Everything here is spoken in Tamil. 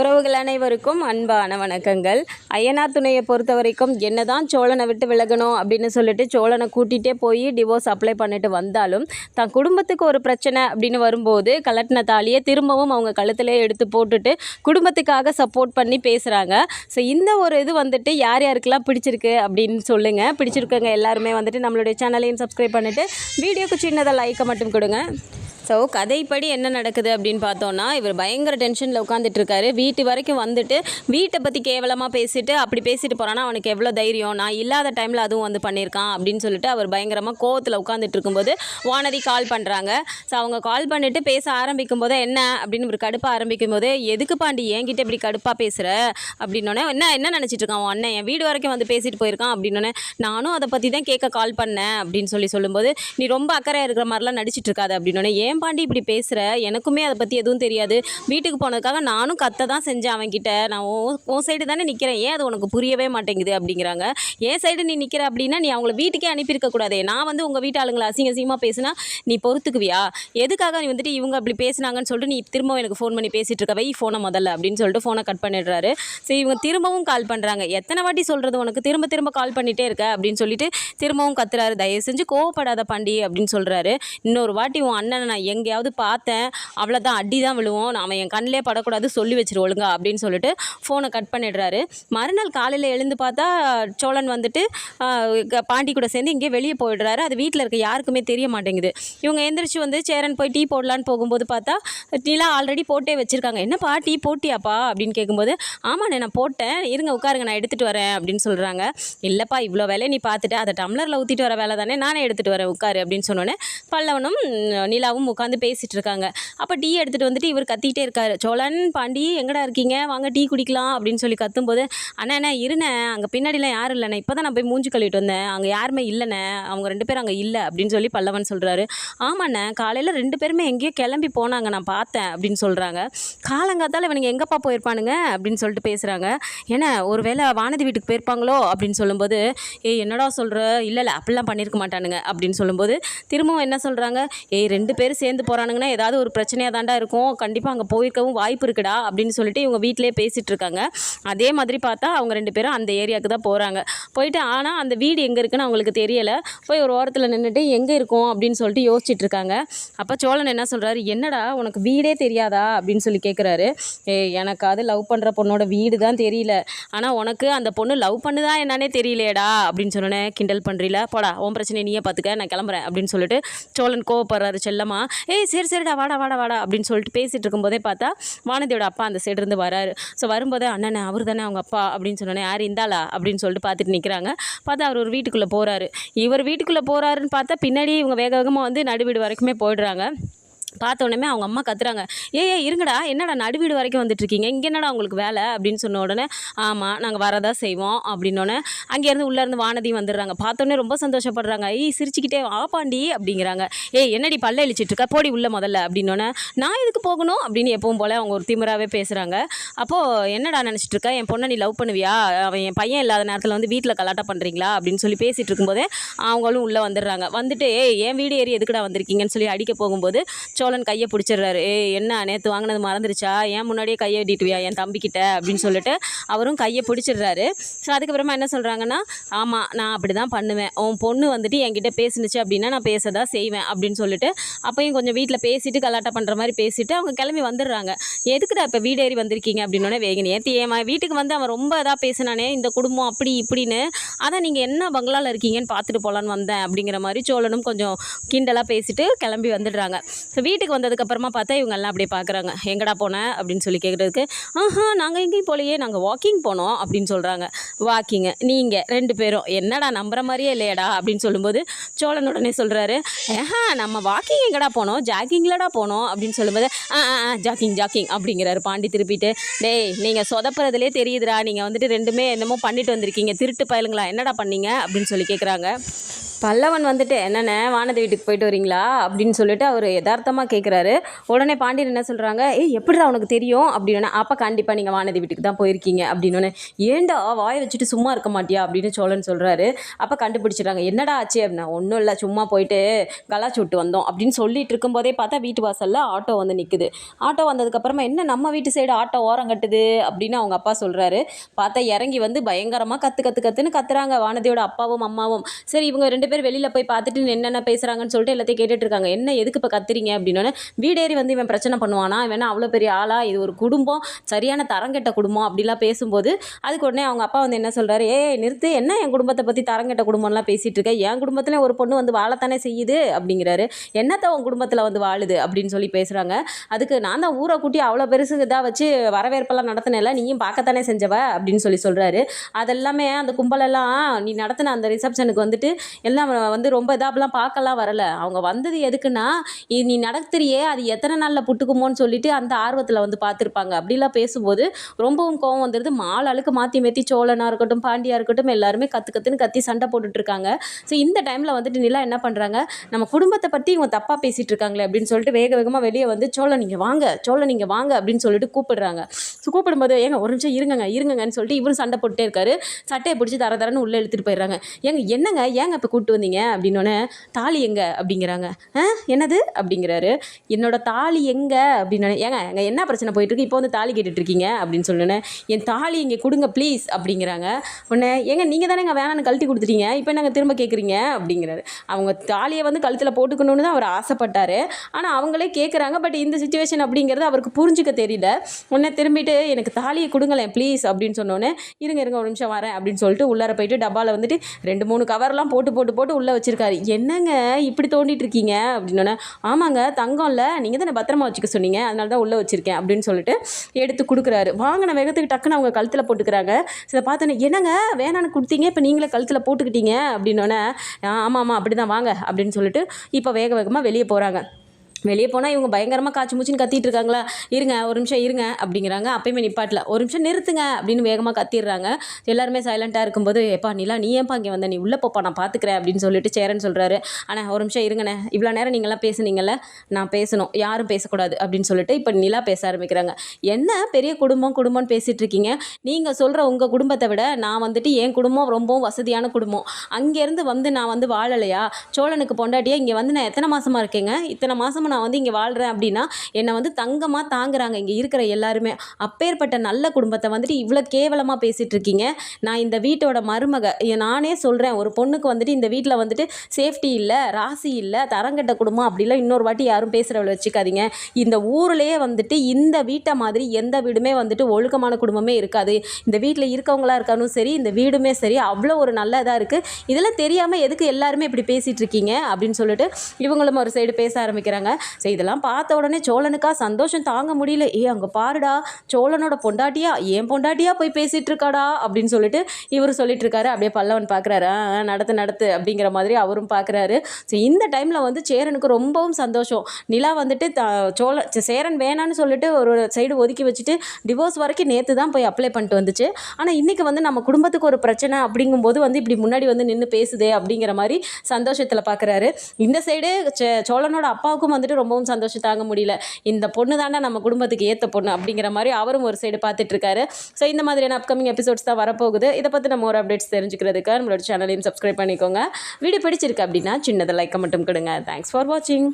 உறவுகள் அனைவருக்கும் அன்பான வணக்கங்கள். அய்யனார் துணையை பொறுத்த வரைக்கும் என்னதான் சோழனை விட்டு விலகணும் அப்படின்னு சொல்லிட்டு சோழனை கூட்டிகிட்டே போய் டிவோர்ஸ் அப்ளை பண்ணிட்டு வந்தாலும் தன் குடும்பத்துக்கு ஒரு பிரச்சனை அப்படின்னு வரும்போது கலட்டின தாலியை திரும்பவும் அவங்க கழுத்திலே எடுத்து போட்டுட்டு குடும்பத்துக்காக சப்போர்ட் பண்ணி பேசுகிறாங்க ஸோ இந்த ஒரு இது வந்துட்டு யார் யாருக்கெல்லாம் பிடிச்சிருக்கு அப்படின்னு சொல்லுங்கள் பிடிச்சிருக்கவங்க எல்லாருமே வந்துட்டு நம்மளுடைய சேனலையும் சப்ஸ்கிரைப் பண்ணிவிட்டு வீடியோக்கு சின்னதாக லைக்கை மட்டும் கொடுங்க. ஸோ கதைப்படி என்ன நடக்குது அப்படின்னு பார்த்தோன்னா இவர் பயங்கர டென்ஷனில் உட்காந்துட்டு இருக்காரு வீட்டு வரைக்கும் வந்துட்டு வீட்டை பற்றி கேவலமாக பேசிட்டு அப்படி பேசிட்டு போகிறான்னா அவனுக்கு எவ்வளோ தைரியம்? நான் இல்லாத டைமில் அதுவும் வந்து பண்ணியிருக்கான் அப்படின்னு சொல்லிட்டு அவர் பயங்கரமாக கோவத்தில் உட்காந்துட்டு இருக்கும்போது வானதி கால் பண்ணுறாங்க ஸோ அவங்க கால் பண்ணிட்டு பேச ஆரம்பிக்கும் போது என்ன அப்படின்னு ஒரு கடுப்பாக ஆரம்பிக்கும் போது எதுக்கு பாண்டி என்கிட்ட இப்படி கடுப்பாக பேசுகிற அப்படின்னோடனே என்ன என்ன நினச்சிட்டு இருக்கான்? உன் அண்ணன் என் வீடு வரைக்கும் வந்து பேசிட்டு போயிருக்கான்? அப்படின்னோடனே நானும் அதை பற்றி தான் கேட்க கால் பண்ணேன். அப்படின்னு சொல்லி சொல்லும்போது நீ ரொம்ப அக்கறை இருக்கிற மாதிரிலாம் நடிச்சிட்டு இருக்காது. அப்படின்னோடனே ஏன் பாண்டி இப்படி பேசுகிற எனக்குமே அதை பற்றி எதுவும் தெரியாது. வீட்டுக்கு போனதுக்காக நானும் கத்த தான் செஞ்சேன் அவன்கிட்ட. நான் உன் உன் சைடு தானே நிற்கிறேன் ஏன் அது உனக்கு புரியவே மாட்டேங்குது அப்படிங்கிறாங்க. என் சைடு நீ நிற்கிற அப்படின்னா நீ அவங்கள வீட்டுக்கே அனுப்பியிருக்கக்கூடாது. நான் வந்து உங்கள் வீட்டு ஆளுங்களை அசிங்க அசிங்கமாக பேசினா நீ பொறுத்துக்குவியா? எதுக்காக நீ வந்துட்டு இவங்க அப்படி பேசுனாங்கன்னு சொல்லிட்டு நீ திரும்பவும் எனக்கு ஃபோன் பண்ணி பேசிகிட்டு இருக்கவை ஃபோனை முதல்ல அப்படின்னு சொல்லிட்டு ஃபோனை கட் பண்ணிடுறாரு. சரி இவங்க திரும்பவும் கால் பண்ணுறாங்க எத்தனை வாட்டி சொல்கிறது உனக்கு? திரும்ப திரும்ப கால் பண்ணிகிட்டே இருக்க அப்படின்னு சொல்லிட்டு திரும்பவும் கத்துறாரு. தயவு செஞ்சு கோவப்படாத பாண்டி அப்படின்னு சொல்கிறாரு இன்னொரு வாட்டி உன் அண்ணனை நான் எங்கேயாவது பார்த்தேன் அவ்வளோதான் அடி தான் விழுவோம் நாம் என் கண்ணிலே படக்கூடாது சொல்லி வச்சிரு ஒழுங்கா அப்படின்னு சொல்லிட்டு ஃபோனை கட் பண்ணிடுறாரு. மறுநாள் காலையில் எழுந்து பார்த்தா சோழன் வந்துட்டு பாண்டி கூட சேர்ந்து இங்கே வெளியே போயிடுறாரு. அது வீட்டில் இருக்க யாருக்குமே தெரிய மாட்டேங்குது. இவங்க எந்திரிச்சு வந்து சேரன் போய் டீ போடலான்னு போகும்போது பார்த்தா நிலா ஆல்ரெடி போட்டே வச்சுருக்காங்க. என்னப்பா டீ போட்டியாப்பா? அப்படின்னு கேட்கும்போது ஆமாண்ணே நான் போட்டேன். இருங்க உட்காருங்க நான் எடுத்துகிட்டு வரேன் அப்படின்னு சொல்கிறாங்க இல்லைப்பா இவ்வளோ வேலையை நீ பார்த்துட்டு. அதை டம்ளரில் ஊற்றிட்டு வர வேலை தானே நானே எடுத்துகிட்டு வரேன் உட்காரு அப்படின்னு சொன்னோன்னே பல்லவனும் நிலாவும் உட்காந்து பேசிகிட்டு இருக்காங்க அப்போ டீ எடுத்துகிட்டு வந்துட்டு இவர் கத்திக்கிட்டே இருக்காரு. சோழன் பாண்டி எங்கடா இருக்கீங்க? வாங்க டீ குடிக்கலாம் அப்படின்னு சொல்லி கத்தும்போது அண்ணா அண்ணா இருண்ணே அங்கே பின்னாடிலாம் யாரும் இல்லைண்ணே. இப்போ தான் நான் போய் மூஞ்சி கழுவிட்டு வந்தேன். அங்கே யாருமே இல்லைண்ணே. அவங்க ரெண்டு பேரும் அங்கே இல்லை அப்படின்னு சொல்லி பல்லவன் சொல்கிறாரு ஆமாண்ணே காலையில் ரெண்டு பேருமே எங்கேயோ கிளம்பி போனாங்க. நான் பார்த்தேன் அப்படின்னு சொல்கிறாங்க காலங்காத்தால் இவனுங்க எங்கப்பா போயிருப்பானுங்க? அப்படின்னு சொல்லிட்டு பேசுகிறாங்க ஏன்னா ஒருவேளை வானதி வீட்டுக்கு போயிருப்பாங்களோ? அப்படின்னு சொல்லும்போது ஏய் என்னடா சொல்கிற இல்லை இல்லை அப்படிலாம் பண்ணியிருக்க மாட்டானுங்க. அப்படின்னு சொல்லும்போது திரும்பவும் என்ன சொல்கிறாங்க ஏய் ரெண்டு பேரும் சேர்ந்து போகிறானுங்கன்னா ஏதாவது ஒரு பிரச்சனையாக தாண்டா இருக்கும். கண்டிப்பாக அங்கே போயிருக்கவும் வாய்ப்பு இருக்குடா அப்படின்னு சொல்லிட்டு இவங்க வீட்டிலே பேசிகிட்டு இருக்காங்க. அதே மாதிரி பார்த்தா அவங்க ரெண்டு பேரும் அந்த ஏரியாவுக்கு தான் போகிறாங்க போயிட்டு ஆனால் அந்த வீடு எங்கே இருக்குன்னு அவங்களுக்கு தெரியலை. போய் ஒரு ஓரத்தில் நின்றுட்டு எங்கே இருக்கும் அப்படின்னு சொல்லிட்டு யோசிச்சுட்டு இருக்காங்க. அப்போ சோழன் என்ன சொல்கிறாரு என்னடா உனக்கு வீடே தெரியாதா? அப்படின்னு சொல்லி கேட்குறாரு ஏ எனக்கு அது லவ் பண்ணுற பொண்ணோட வீடு தான் தெரியல. ஆனால் உனக்கு அந்த பொண்ணு லவ் பண்ணுதா என்னன்னே தெரியலையடா? அப்படின்னு சொன்னோன்னே கிண்டல் பண்ணுறீல போடா உன் பிரச்சனை நீயே பார்த்துக்க நான் கிளம்புறேன். அப்படின்னு சொல்லிட்டு சோழன் கோவப்படுறாரு செல்லமா. ஏய் சரி சரிடா வாடா வாடா வாடா அப்படின்னு சொல்லிட்டு பேசிகிட்டு இருக்கும்போதே பார்த்தா வானதியோட அப்பா அந்த சைடு இருந்து வராரு. ஸோ வரும்போதே அண்ணன் அவர் தானே அவங்க அப்பா அப்படின்னு சொன்னோன்னே யார் இந்தாளா? அப்படின்னு சொல்லிட்டு பார்த்துட்டு நிற்கிறாங்க பார்த்தா அவர் ஒரு வீட்டுக்குள்ளே போகிறாரு இவர் வீட்டுக்குள்ளே போகிறாருன்னு பார்த்தா பின்னாடி இவங்க வேக வேகமாக வந்து நடுவீடு வரைக்குமே போயிடுறாங்க. பார்த்த உடனே அவங்க அம்மா கத்துறாங்க. ஏய் இருங்கடா. என்னடா நடுவீடு வரைக்கும் வந்துட்டுருக்கீங்க? இங்கே என்னடா உங்களுக்கு வேலை? அப்படின்னு சொன்ன உடனே ஆமாம் நாங்கள் வரதா செய்வோம். அப்படின்னோடனே அங்கேருந்து உள்ளேருந்து வானதி வந்துடுறாங்க. பார்த்தோன்னே ரொம்ப சந்தோஷப்படுறாங்க. ஏய் சிரிச்சுக்கிட்டே ஆப்பாண்டி பாண்டி அப்படிங்கிறாங்க. ஏய் என்னடி பல்ல இழிச்சிட்டு போடி உள்ள முதல்ல. அப்படின்னோடனே நான் எதுக்கு போகணும்? அப்படின்னு எப்பவும் போல் அவங்க ஒரு திமிராவே பேசுகிறாங்க அப்போது என்னடா நினச்சிட்டு இருக்கா? என் பொண்ணை நீ லவ் பண்ணுவியா? அவன் என் பையன் இல்லாத நேரத்தில் வந்து வீட்டில் கலாட்டா பண்ணுறீங்களா அப்படின்னு சொல்லி பேசிகிட்டு இருக்கும்போதே அவங்களும் உள்ளே வந்துடுறாங்க. வந்துட்டு ஏய் என் வீடு ஏறி எதுக்குடா வந்திருக்கீங்கன்னு சொல்லி அடிக்க போகும்போது சோழன் கையை பிடிச்சிடுறாரு. ஏ என்ன நேற்று வாங்கினது மறந்துருச்சா? ஏன் முன்னாடியே கையை வெட்டிட்டுவியா என் தம்பிக்கிட்ட? அப்படின்னு சொல்லிட்டு அவரும் கையை பிடிச்சிடுறாரு. ஸோ அதுக்கப்புறமா என்ன சொல்கிறாங்கன்னா ஆமாம் நான் அப்படி தான் பண்ணுவேன். உன் பொண்ணு வந்துட்டு என்கிட்ட பேசுனுச்சு அப்படின்னா நான் பேச தான் செய்வேன் அப்படின்னு சொல்லிட்டு அப்பையும் கொஞ்சம் வீட்டில் பேசிட்டு கலாட்டா பண்ணுற மாதிரி பேசிட்டு அவங்க கிளம்பி வந்துடுறாங்க. எதுக்குடா இப்போ வீடு ஏறி வந்திருக்கீங்க? அப்படின்னோடனே வேகினி ஏற்றி என் வீட்டுக்கு வந்து அவன் ரொம்ப இதாக பேசினானே இந்த குடும்பம் அப்படி இப்படின்னு. அதான் நீங்கள் என்ன பங்களாவில் இருக்கீங்கன்னு பார்த்துட்டு போகலான்னு வந்தேன் அப்படிங்கிற மாதிரி சோழனும் கொஞ்சம் கிண்டலாக பேசிட்டு கிளம்பி வந்துடுறாங்க. ஸோ வீட்டுக்கு வந்ததுக்கப்புறமா பார்த்தா இவங்க எல்லாம் அப்படியே பார்க்குறாங்க. எங்கடா போனேன் அப்படின்னு சொல்லி கேட்குறதுக்கு ஆஹா நாங்கள் எங்கேயும் போலையே நாங்கள் வாக்கிங் போனோம் அப்படின்னு சொல்கிறாங்க வாக்கிங்கு நீங்கள் ரெண்டு பேரும் என்னடா நம்புற மாதிரியே இல்லையடா? அப்படின்னு சொல்லும்போது சோழன் உடனே சொல்கிறாரு ஏஹா நம்ம வாக்கிங் எங்கடா போனோம்? ஜாக்கிங்லடா போனோம் அப்படின்னு சொல்லும்போது ஆ ஆ ஆ, ஜாக்கிங் ஜாக்கிங் அப்படிங்கிறாரு பாண்டி திருப்பிட்டு. டேய் நீங்கள் சொதப்புறதுலேயே தெரியுதுடா நீங்கள் வந்துட்டு ரெண்டுமே என்னமோ பண்ணிட்டு வந்திருக்கீங்க திருட்டு பயலுங்களா என்னடா பண்ணீங்க? அப்படின்னு சொல்லி கேட்குறாங்க பல்லவன் வந்துட்டு என்னென்ன வானதி வீட்டுக்கு போயிட்டு வரீங்களா? அப்படின்னு சொல்லிட்டு அவர் யதார்த்தமாக கேட்குறாரு உடனே பாண்டியன் என்ன சொல்கிறாங்க ஏய் எப்படிடா உனக்கு தெரியும்? அப்படின்னு அப்போ கண்டிப்பாக நீங்கள் வானதி வீட்டுக்கு தான் போயிருக்கீங்க. அப்படின்னு ஏன்டா வாயை வச்சுட்டு சும்மா இருக்க மாட்டியா? அப்படின்னு சோழன் சொல்கிறாரு அப்போ கண்டுபிடிச்சிடுறாங்க என்னடா ஆச்சு? அப்படின்னா ஒன்றும் இல்லை சும்மா போயிட்டு கலாச்சி விட்டு வந்தோம். அப்படின்னு சொல்லிட்டு இருக்கும்போதே பார்த்தா வீட்டு வாசலில் ஆட்டோ வந்து நிற்குது ஆட்டோ வந்ததுக்கப்புறமா என்ன நம்ம வீட்டு சைடு ஆட்டோ ஓரம் கட்டுது? அப்படின்னு அவங்க அப்பா சொல்கிறாரு பார்த்தா இறங்கி வந்து பயங்கரமாக கற்று கற்று கற்றுன்னு கத்துறாங்க வானதியோட அப்பாவும் அம்மாவும். சரி இவங்க ரெண்டு பேர் வெளியில் போய் பார்த்துட்டு என்னென்ன பேசுகிறாங்கன்னு சொல்லிட்டு எல்லாத்தையும் கேட்டுட்டு இருக்காங்க என்ன எதுக்கு இப்போ கத்துறீங்க? அப்படின்னோடனே வீடேறி வந்து இவன் பிரச்சனை பண்ணுவானா? இவன் அவ்வளோ பெரிய ஆளா? இது ஒரு குடும்பம். சரியான தரங்கெட்ட குடும்பம் அப்படிலாம் பேசும்போது அதுக்கு உடனே அவங்க அப்பா வந்து என்ன சொல்கிறாரு ஏ நிறுத்து. என்ன என் குடும்பத்தை பற்றி தரங்கெட்ட குடும்பம்லாம் பேசிகிட்டு இருக்க? என் குடும்பத்தில் ஒரு பொண்ணு வந்து வாழத்தானே செய்யுது? அப்படிங்கிறாரு. என்னத்த உன் குடும்பத்தில் வந்து வாழுது? அப்படின்னு சொல்லி பேசுகிறாங்க அதுக்கு நான் தான் ஊரை கூட்டி அவ்வளோ பெருசு இதாக வச்சு வரவேற்பெல்லாம் நடத்தினேல நீயும் பார்க்கத்தானே செஞ்சவ? அப்படின்னு சொல்லி சொல்கிறாரு அதெல்லாமே அந்த கும்பலெல்லாம் நீ நடத்தின அந்த ரிசப்ஷனுக்கு வந்துட்டு எல்லாம் வந்து ரொம்ப இதாகலாம் பார்க்கலாம் வரல. அவங்க வந்தது எதுக்குன்னா இது நீ நடத்துறியே அது எத்தனை நாளில் புட்டுக்குமோன்னு சொல்லிட்டு அந்த ஆர்வத்தில் வந்து பார்த்துருப்பாங்க. அப்படிலாம் பேசும்போது ரொம்பவும் கோவம் வந்துடுது மால் அழுக்கு மாற்றி மாற்றி சோழனாக இருக்கட்டும் பாண்டியா இருக்கட்டும் எல்லாருமே கற்று கற்றுன்னு கத்தி சண்டை போட்டுட்ருக்காங்க. ஸோ இந்த டைமில் வந்துட்டு நிலா என்ன பண்ணுறாங்க நம்ம குடும்பத்தை பற்றி இவங்க தப்பாக பேசிகிட்டு இருக்காங்களே அப்படின்னு சொல்லிட்டு வேக வேகமாக வெளியே வந்து சோழ நீங்கள் வாங்க சோழ நீங்கள் வாங்க அப்படின்னு சொல்லிட்டு கூப்பிடுறாங்க. ஸோ கூப்பிடும்போது ஏங்க ஒரு நிமிஷம் இருங்கங்க இருங்கங்கன்னு சொல்லிட்டு இவரும் சண்டை போட்டுட்டே இருக்காரு. சட்டையை பிடிச்சி தர தரன்னு உள்ளே இழுத்துட்டு போயிடுறாங்க. ஏங்க என்னங்க ஏங்க இப்போ கொண்டு வந்தீங்க? அப்படின்னோடனே தாலி எங்கே? அப்படிங்கிறாங்க. என்னது? அப்படிங்கிறாரு. என்னோட தாலி எங்கே? அப்படின்னு ஏங்க எங்கள் என்ன பிரச்சனை போயிட்டு இருக்கு இப்போ வந்து தாலி கேட்டுட்டு இருக்கீங்க அப்படின்னு சொன்னோன்னே என் தாலி இங்கே கொடுங்க ப்ளீஸ். அப்படிங்கிறாங்க. உடனே ஏங்க நீங்கள் தானே எங்கள் வேணான்னு கழட்டி கொடுத்துட்டீங்க? இப்போ நாங்கள் திரும்ப கேட்குறீங்க? அப்படிங்கிறாரு. அவங்க தாலியை வந்து கழுத்தில் போட்டுக்கணும்னு தான் அவர் ஆசைப்பட்டார். ஆனால் அவங்களே கேட்குறாங்க. பட் இந்த சுச்சுவேஷன் அப்படிங்கிறது அவருக்கு புரிஞ்சுக்க தெரியல. உடனே திரும்பிட்டு எனக்கு தாலியை கொடுங்களேன் ப்ளீஸ். அப்படின்னு சொன்னோன்னே இருங்க இருங்க ஒரு நிமிஷம் வரேன். அப்படின்னு சொல்லிட்டு உள்ளார போயிட்டு டப்பாவில் வந்துட்டு ரெண்டு மூணு கவர்லாம் போட்டு போட்டு போட்டு உள்ளே வச்சுருக்காரு. என்னங்க இப்படி தோண்டிட்டு இருக்கீங்க? அப்படின்னோடனே ஆமாங்க தங்கம்ல நீங்கள் தானே பத்திரமா வச்சுக்க சொன்னீங்க. அதனால தான் உள்ளே வச்சுருக்கேன் அப்படின்னு சொல்லிட்டு எடுத்து கொடுக்குறாரு. வாங்கின வேகத்துக்கு டக்குன்னு அவங்க கழுத்தில் போட்டுக்கிறாங்க. இதை பார்த்தோன்னே என்னங்க வேணான்னு கொடுத்தீங்க இப்போ நீங்களே கழுத்தில் போட்டுக்கிட்டீங்க? அப்படின்னோடனே ஆமாம் ஆமாம் அப்படி தான் வாங்க அப்படின்னு சொல்லிட்டு இப்போ வேக வேகமாக வெளியே போகிறாங்க வெளியே போனால் இவங்க பயங்கரமாக காய்ச்சி மூச்சின்னு கத்திட்டு இருக்காங்களா? இருங்க ஒரு நிமிஷம் இருங்க அப்படிங்கிறாங்க. அப்பயுமே நிப்பாட்டில். ஒரு நிமிஷம் நிறுத்துங்க அப்படின்னு வேகமாக கத்திடுறாங்க. எல்லாருமே சைலண்ட்டாக இருக்கும்போது எப்பா நிலா நீ ஏன்ப்பா இங்கே வந்த? நீ உள்ளே போப்பா நான் பார்த்துக்கிறேன் அப்படின்னு சொல்லிட்டு சேரன் சொல்கிறாரு ஆனால் ஒரு நிமிஷம் இருங்கண்ணே. இவ்வளோ நேரம் நீங்களாம் பேசுனீங்கல்ல நான் பேசணும். யாரும் பேசக்கூடாது அப்படின்னு சொல்லிட்டு இப்போ நிலா பேச ஆரம்பிக்கிறாங்க. என்ன பெரிய குடும்பம் குடும்பம்னு பேசிகிட்டு இருக்கீங்க? நீங்கள் சொல்கிற உங்கள் குடும்பத்தை விட நான் வந்துட்டு என் குடும்பம் ரொம்பவும் வசதியான குடும்பம். அங்கேருந்து வந்து நான் வந்து வாழலையா? சோழனுக்கு பொண்டாட்டியா? இங்கே வந்து நான் எத்தனை மாதமாக இருக்கேங்க? இத்தனை மாசமா நான் வந்து இங்கே வாழ்கிறேன் அப்படின்னா என்னை வந்து தங்கமாக தாங்குறாங்க இங்கே இருக்கிற எல்லாருமே. அப்பேற்பட்ட நல்ல குடும்பத்தை வந்துட்டு இவ்வளோ கேவலமாக பேசிகிட்டு இருக்கீங்க. நான் இந்த வீட்டோட மருமக நானே சொல்கிறேன் ஒரு பொண்ணுக்கு வந்துட்டு இந்த வீட்டில் வந்துட்டு சேஃப்டி இல்லை ராசி இல்லை தரங்கட்ட குடும்பம் அப்படிலாம் இன்னொரு வாட்டி யாரும் பேசுகிறவளை வச்சுக்காதீங்க. இந்த ஊர்லேயே வந்துட்டு இந்த வீட்டை மாதிரி எந்த வீடுமே வந்துட்டு ஒழுக்கமான குடும்பமே இருக்காது. இந்த வீட்டில் இருக்கவங்களா இருக்கானும் சரி இந்த வீடுமே சரி அவ்வளோ ஒரு நல்லதாக இருக்குது இதெல்லாம் தெரியாமல் எதுக்கு எல்லாருமே இப்படி பேசிகிட்டு இருக்கீங்க அப்படின்னு சொல்லிட்டு இவங்களும் ஒரு சைடு பேச ஆரம்பிக்கிறாங்க. ஸோ இதெல்லாம் பார்த்த உடனே சோழனுக்கா சந்தோஷம் தாங்க முடியல. ஏ அங்கே பாருடா சோழனோட பொண்டாட்டியா? ஏன் பொண்டாட்டியா போய் பேசிகிட்டு இருக்காடா அப்படின்னு சொல்லிட்டு இவர் சொல்லிட்டு இருக்காரு அப்படியே பல்லவன் பார்க்குறாரு நடத்து நடத்து அப்படிங்கிற மாதிரி அவரும் பார்க்குறாரு ஸோ இந்த டைமில் வந்து சேரனுக்கு ரொம்பவும் சந்தோஷம். நிலா வந்துட்டு த சோழ சேரன் வேணான்னு சொல்லிட்டு ஒரு சைடு ஒதுக்கி வச்சுட்டு டிவோர்ஸ் வரைக்கும் நேற்று தான் போய் அப்ளை பண்ணிட்டு வந்துச்சு. ஆனால் இன்றைக்கி வந்து நம்ம குடும்பத்துக்கு ஒரு பிரச்சனை அப்படிங்கும்போது வந்து இப்படி முன்னாடி வந்து நின்று பேசுதே அப்படிங்கிற மாதிரி சந்தோஷத்தில் பார்க்குறாரு இந்த சைடு சோழனோட அப்பாவுக்கும் வந்துட்டு ரொம்பவும் சந்தோஷம் தாங்க முடியல. இந்த பொண்ணு தாண்டா நம்ம குடும்பத்துக்கு ஏற்ற பொண்ணு அப்படிங்கிற மாதிரி அவரும் ஒரு சைடு பார்த்துட்டு இருக்காரு. ஸோ இந்த மாதிரியான அப்கமிங் எபிசோட்ஸ் தான் வரப்போகுது. இதை பற்றி நம்ம ஒரு அப்டேட்ஸ் தெரிஞ்சுக்கிறதுக்கு நம்மளோட சேனலையும் சப்ஸ்கிரைப் பண்ணிக்கோங்க. வீடியோ பிடிச்சிருக்கு அப்படின்னா சின்னதை லைக்கை மட்டும் கொடுங்க. தேங்க்ஸ் ஃபார் வாட்சிங்